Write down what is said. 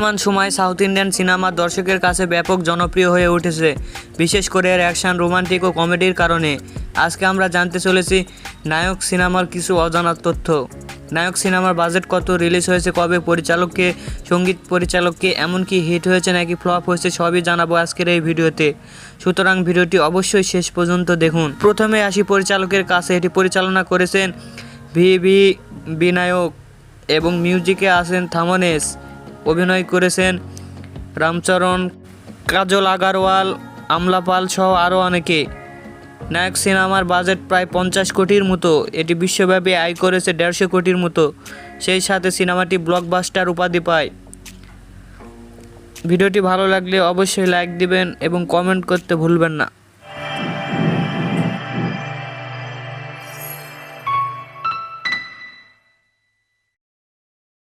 বর্তমান সময়ে south Indian cinema দর্শকের কাছে ব্যাপক জনপ্রিয় হয়ে উঠেছে, বিশেষ করে এর অ্যাকশন রোমান্টিক ও কমেডির কারণে। আজকে আমরা জানতে চলেছি নায়ক সিনেমার কিছু অজানা তথ্য। নায়ক সিনেমার বাজেট কত রিলিজ হয়েছে কবে, পরিচালককে, সংগীত পরিচালককে, এমনকি হিট হয়েছে নাকি ফ্লপ হয়েছে সবই জানাব আজকের এই ভিডিওতে। সুতরাং ভিডিওটি অবশ্যই শেষ পর্যন্ত দেখুন। প্রথমে আসি পরিচালকের কাছে, এটি পরিচালনা করেছেন ভি ভি বিনায়ক এবং মিউজিকে আছেন থামনেস। অভিনয় করেছেন রামচরণ, কাজল আগারওয়াল আমলাপাল সহ আরও অনেকে। নায়ক সিনেমার বাজেট প্রায় পঞ্চাশ কোটির মতো, এটি বিশ্বব্যাপী আয় করেছে দেড়শো কোটির মতো। সেই সাথে সিনেমাটি ব্লকবাস্টার উপাধি পায়। ভিডিওটি ভালো লাগলে অবশ্যই লাইক দিবেন এবং কমেন্ট করতে ভুলবেন না।